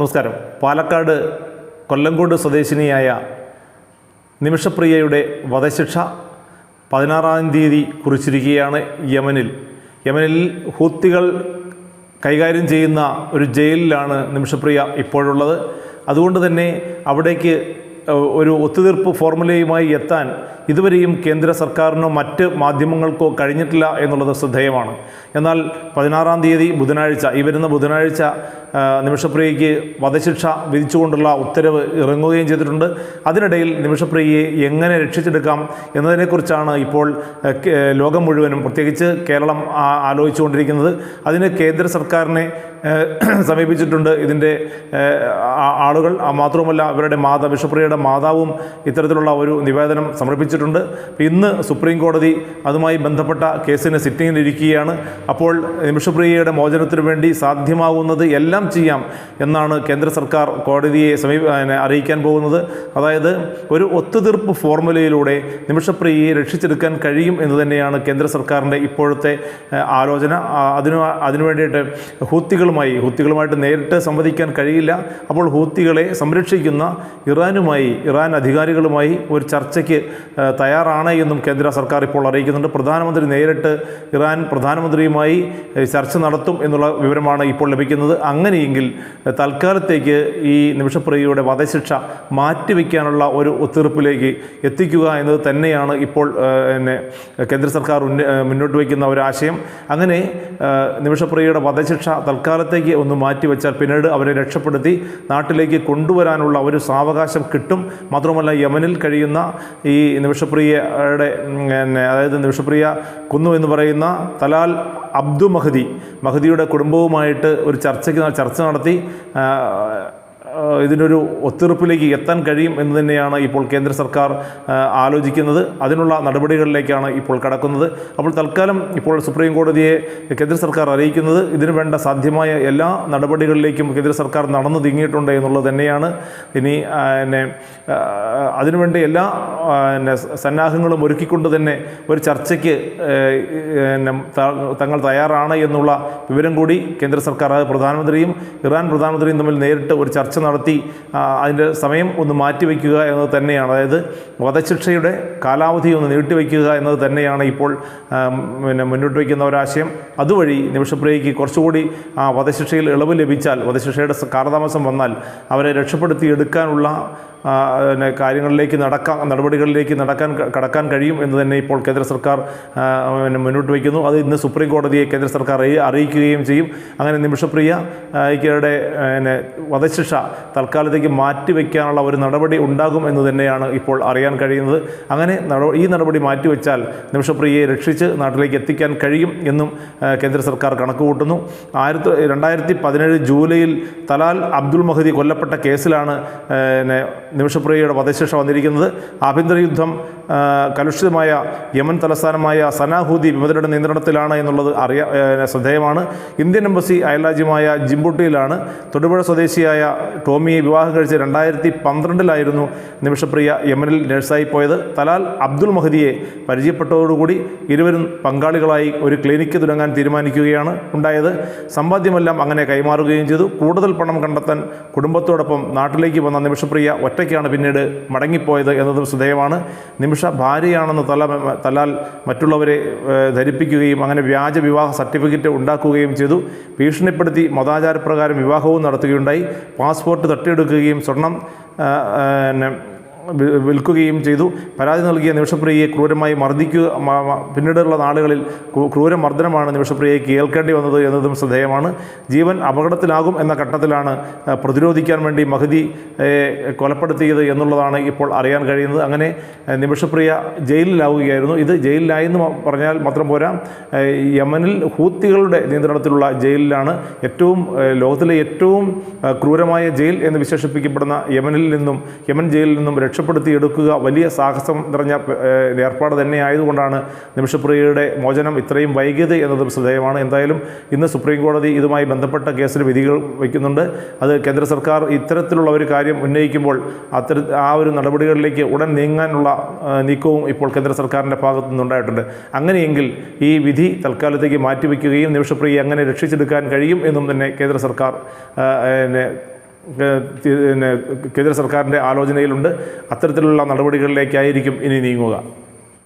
നമസ്കാരം. പാലക്കാട് കൊല്ലങ്കോട് സ്വദേശിനിയായ നിമിഷപ്രിയയുടെ വധശിക്ഷ പതിനാറാം തീയതി കുറിച്ചിരിക്കുകയാണ് യമനിൽ. യമനിൽ ഹൂത്തികൾ കൈകാര്യം ചെയ്യുന്ന ഒരു ജയിലിലാണ് നിമിഷപ്രിയ ഇപ്പോഴുള്ളത്. അതുകൊണ്ട് തന്നെ അവിടേക്ക് ഒരു ഒത്തുതീർപ്പ് ഫോർമുലയുമായി എത്താൻ ഇതുവരെയും കേന്ദ്ര സർക്കാരിനോ മറ്റ് മാധ്യമങ്ങൾക്കോ കഴിഞ്ഞിട്ടില്ല എന്നുള്ളത് ശ്രദ്ധേയമാണ്. എന്നാൽ പതിനാറാം തീയതി ബുധനാഴ്ച ഈ വരുന്ന ബുധനാഴ്ച നിമിഷപ്രിയയ്ക്ക് വധശിക്ഷ വിധിച്ചുകൊണ്ടുള്ള ഉത്തരവ് ഇറങ്ങുകയും ചെയ്തിട്ടുണ്ട്. അതിനിടയിൽ നിമിഷപ്രിയയെ എങ്ങനെ രക്ഷിച്ചെടുക്കാം എന്നതിനെക്കുറിച്ചാണ് ഇപ്പോൾ ലോകം മുഴുവനും പ്രത്യേകിച്ച് കേരളം ആലോചിച്ചുകൊണ്ടിരിക്കുന്നത്. അതിന് കേന്ദ്ര സർക്കാരിനെ സമീപിച്ചിട്ടുണ്ട് ഇതിന്റെ ആളുകൾ. മാത്രവുമല്ല അവരുടെ മാതാ ബിഷപ്രിയയുടെ മാതാവും ഇത്തരത്തിലുള്ള ഒരു നിവേദനം സമർപ്പിച്ചിട്ടുണ്ട്. ഇന്ന് സുപ്രീം കോടതി അതുമായി ബന്ധപ്പെട്ട കേസിന് സിറ്റിങ്ങിലിരിക്കുകയാണ് അപ്പോൾ നിമിഷപ്രിയയുടെ മോചനത്തിനു വേണ്ടി സാധ്യമാകുന്നത് എല്ലാം ചെയ്യാം എന്നാണ് കേന്ദ്ര സർക്കാർ കോടതിയെ സമീപ അറിയിക്കാൻ പോകുന്നത്. അതായത് ഒരു ഒത്തുതീർപ്പ് ഫോർമുലയിലൂടെ നിമിഷപ്രിയയെ രക്ഷിച്ചെടുക്കാൻ കഴിയും എന്ന് തന്നെയാണ് കേന്ദ്ര സർക്കാരിന്റെ ഇപ്പോഴത്തെ ആലോചന. അതിനു അതിനു വേണ്ടിയിട്ട് ഹൂത്തികളുമായി ഹൂത്തികളുമായിട്ട് നേരിട്ട് സംവദിക്കാൻ കഴിയില്ല. അപ്പോൾ ഹൂത്തികളെ സംരക്ഷിക്കുന്ന ഇറാനുമായി ഇറാൻ അധികാരികളുമായി ഒരു ചർച്ചയ്ക്ക് തയ്യാറാണ് എന്നും കേന്ദ്ര സർക്കാർ ഇപ്പോൾ അറിയിക്കുന്നുണ്ട്. പ്രധാനമന്ത്രി നേരിട്ട് ഇറാൻ പ്രധാനമന്ത്രിയുമായി ചർച്ച നടത്തും എന്നുള്ള വിവരമാണ് ഇപ്പോൾ ലഭിക്കുന്നത്. അങ്ങനെയെങ്കിൽ തൽക്കാലത്തേക്ക് ഈ നിമിഷപ്രിയയുടെ വധശിക്ഷ മാറ്റിവെക്കാനുള്ള ഒരു ഒത്തീർപ്പിലേക്ക് എത്തിക്കുക എന്നത് തന്നെയാണ് ഇപ്പോൾ പിന്നെ കേന്ദ്ര സർക്കാർ മുന്നോട്ട് വയ്ക്കുന്ന ഒരാശയം അങ്ങനെ നിമിഷപ്രിയയുടെ വധശിക്ഷ തൽക്കാലത്തേക്ക് ഒന്ന് മാറ്റിവെച്ചാൽ പിന്നീട് അവരെ രക്ഷപ്പെടുത്തി നാട്ടിലേക്ക് കൊണ്ടുവരാനുള്ള ഒരു സാവകാശം കിട്ടും. മാത്രമല്ല യമനിൽ കഴിയുന്ന ഈ നിമിഷപ്രിയയുടെ അതായത് നിമിഷപ്രിയ കുന്നു എന്ന് പറയുന്ന തലാൽ അബ്ദു മഹദി മഹദിയുടെ കുടുംബവുമായിട്ട് ഒരു ചർച്ചയ്ക്ക് ചർച്ച നടത്തി ഇതിനൊരു ഒത്തുതീർപ്പിലേക്ക് എത്താൻ കഴിയും എന്ന് തന്നെയാണ് ഇപ്പോൾ കേന്ദ്ര സർക്കാർ ആലോചിക്കുന്നത്. അതിനുള്ള നടപടികളിലേക്കാണ് ഇപ്പോൾ കടക്കുന്നത്. അപ്പോൾ തൽക്കാലം ഇപ്പോൾ സുപ്രീം കോടതിയെ കേന്ദ്ര സർക്കാർ അറിയിക്കുന്നത് ഇതിനു വേണ്ട സാധ്യമായ എല്ലാ നടപടികളിലേക്കും കേന്ദ്ര സർക്കാർ നടന്നു തിങ്ങിയിട്ടുണ്ട് എന്നുള്ളത് തന്നെയാണ്. ഇനി പിന്നെ അതിനുവേണ്ടി എല്ലാ പിന്നെ സന്നാഹങ്ങളും ഒരുക്കിക്കൊണ്ട് തന്നെ ഒരു ചർച്ചയ്ക്ക് തങ്ങൾ തയ്യാറാണ് എന്നുള്ള വിവരം കൂടി കേന്ദ്ര സർക്കാർ പ്രധാനമന്ത്രിയും ഇറാൻ പ്രധാനമന്ത്രിയും തമ്മിൽ നേരിട്ട് ഒരു ചർച്ച നടത്തി അതിന്റെ സമയം ഒന്ന് മാറ്റിവെക്കുക എന്നത് തന്നെയാണ്. അതായത് വധശിക്ഷയുടെ കാലാവധി ഒന്ന് നീട്ടിവെക്കുക എന്നത് തന്നെയാണ് ഇപ്പോൾ പിന്നെ മുന്നോട്ട് വയ്ക്കുന്ന ഒരാശയം. അതുവഴി നിമിഷപ്രിയയ്ക്ക് കുറച്ചുകൂടി ആ വധശിക്ഷയിൽ ഇളവ് ലഭിച്ചാൽ വധശിക്ഷയുടെ കാലതാമസം വന്നാൽ അവരെ രക്ഷപ്പെടുത്തി എടുക്കാനുള്ള പിന്നെ കാര്യങ്ങളിലേക്ക് നടക്കാൻ നടപടികളിലേക്ക് നടക്കാൻ കടക്കാൻ കഴിയും എന്ന് തന്നെ ഇപ്പോൾ കേന്ദ്ര സർക്കാർ പിന്നെ മുന്നോട്ട് വയ്ക്കുന്നു. അത് ഇന്ന് സുപ്രീം കോടതിയെ കേന്ദ്ര സർക്കാർ അറിയിക്കുകയും ചെയ്യും. അങ്ങനെ നിമിഷപ്രിയ യുടെ പിന്നെ വധശിക്ഷ തൽക്കാലത്തേക്ക് മാറ്റിവെക്കാനുള്ള ഒരു നടപടി ഉണ്ടാകും എന്ന് തന്നെയാണ് ഇപ്പോൾ അറിയാൻ കഴിയുന്നത്. അങ്ങനെ ഈ നടപടി മാറ്റിവെച്ചാൽ നിമിഷപ്രിയയെ രക്ഷിച്ച് നാട്ടിലേക്ക് എത്തിക്കാൻ കഴിയും എന്നും കേന്ദ്ര സർക്കാർ കണക്കുകൂട്ടുന്നു. ആയിരത്തി രണ്ടായിരത്തി പതിനേഴ് ജൂലൈയിൽ തലാൽ അബ്ദുൾ മഹദി കൊല്ലപ്പെട്ട കേസിലാണ് പിന്നെ നിമിഷപ്രിയയുടെ വധശിക്ഷ വന്നിരിക്കുന്നത് ആഭ്യന്തര യുദ്ധം കലുഷിതമായ യമൻ തലസ്ഥാനമായ സനാഹൂദി വിമതരുടെ നിയന്ത്രണത്തിലാണ് എന്നുള്ളത് അറിയ ശ്രദ്ധേയമാണ്. ഇന്ത്യൻ എംബസി അയൽരാജ്യമായ ജിംബുട്ടിയിലാണ്. തൊടുപുഴ സ്വദേശിയായ ടോമിയെ വിവാഹം കഴിച്ച് രണ്ടായിരത്തി പന്ത്രണ്ടിലായിരുന്നു നിമിഷപ്രിയ യമനിൽ നഴ്സായി പോയത്. തലാൽ അബ്ദുൾ മഹദിയെ പരിചയപ്പെട്ടതോടുകൂടി ഇരുവരും പങ്കാളികളായി ഒരു ക്ലിനിക്ക് തുടങ്ങാൻ തീരുമാനിക്കുകയാണ് ഉണ്ടായത്. സമ്പാദ്യമെല്ലാം അങ്ങനെ കൈമാറുകയും ചെയ്തു. കൂടുതൽ പണം കണ്ടെത്താൻ കുടുംബത്തോടൊപ്പം നാട്ടിലേക്ക് വന്ന നിമിഷപ്രിയ ഒറ്റയ്ക്കാണ് പിന്നീട് മടങ്ങിപ്പോയത് എന്നതും ശ്രദ്ധേയമാണ്. നിമിഷ ഭാര്യയാണെന്ന് തല തലാൽ മറ്റുള്ളവരെ ധരിപ്പിക്കുകയും അങ്ങനെ വ്യാജ വിവാഹ സർട്ടിഫിക്കറ്റ് ഉണ്ടാക്കുകയും ചെയ്തു. ഭീഷണിപ്പെടുത്തി മതാചാരപ്രകാരം വിവാഹവും നടത്തുകയുണ്ടായി. പാസ്പോർട്ട് തട്ടിയെടുക്കുകയും സ്വർണം വിൽക്കുകയും ചെയ്തു. പരാതി നൽകിയ നിമിഷപ്രിയയെ ക്രൂരമായി മർദ്ദിക്കുക പിന്നീടുള്ള നാളുകളിൽ ക്രൂര മർദ്ദനമാണ് നിമിഷപ്രിയയെ കേൾക്കേണ്ടി വന്നത് എന്നതും ശ്രദ്ധേയമാണ്. ജീവൻ അപകടത്തിലാകും എന്ന ഘട്ടത്തിലാണ് പ്രതിരോധിക്കാൻ വേണ്ടി മഹതി കൊലപ്പെടുത്തിയത് എന്നുള്ളതാണ് ഇപ്പോൾ അറിയാൻ കഴിയുന്നത്. അങ്ങനെ നിമിഷപ്രിയ ജയിലിലാവുകയായിരുന്നു. ഇത് ജയിലിലായെന്ന് പറഞ്ഞാൽ മാത്രം പോരാ യമനിൽ ഹൂത്തികളുടെ നിയന്ത്രണത്തിലുള്ള ജയിലിലാണ് ഏറ്റവും ലോകത്തിലെ ഏറ്റവും ക്രൂരമായ ജയിൽ എന്ന് വിശേഷിപ്പിക്കപ്പെടുന്ന യമനിൽ നിന്നും യമൻ ജയിലിൽ നിന്നും രക്ഷപ്പെടുത്തി എടുക്കുക വലിയ സാഹസം നിറഞ്ഞ ഏർപ്പാട് തന്നെ ആയതുകൊണ്ടാണ് നിമിഷപ്രിയയുടെ മോചനം ഇത്രയും വൈകിയത് എന്നതും ശ്രദ്ധേയമാണ്. എന്തായാലും ഇന്ന് സുപ്രീം കോടതി ഇതുമായി ബന്ധപ്പെട്ട കേസിൽ വിധികൾ വയ്ക്കുന്നുണ്ട്. അത് കേന്ദ്ര സർക്കാർ ഇത്തരത്തിലുള്ള ഒരു കാര്യം ഉന്നയിക്കുമ്പോൾ അത്തര ആ ഒരു നടപടികളിലേക്ക് ഉടൻ നീങ്ങാനുള്ള നീക്കവും ഇപ്പോൾ കേന്ദ്ര സർക്കാരിന്റെ ഭാഗത്തു നിന്നുണ്ടായിട്ടുണ്ട്. അങ്ങനെയെങ്കിൽ ഈ വിധി തൽക്കാലത്തേക്ക് മാറ്റിവെക്കുകയും നിമിഷപ്രിയെ അങ്ങനെ രക്ഷിച്ചെടുക്കാൻ കഴിയും എന്നും തന്നെ കേന്ദ്ര സർക്കാർ പിന്നെ കേന്ദ്ര സർക്കാരിന്റെ ആലോചനയിലുണ്ട്. അത്തരത്തിലുള്ള നടപടികളിലേക്കായിരിക്കും ഇനി നീങ്ങുക.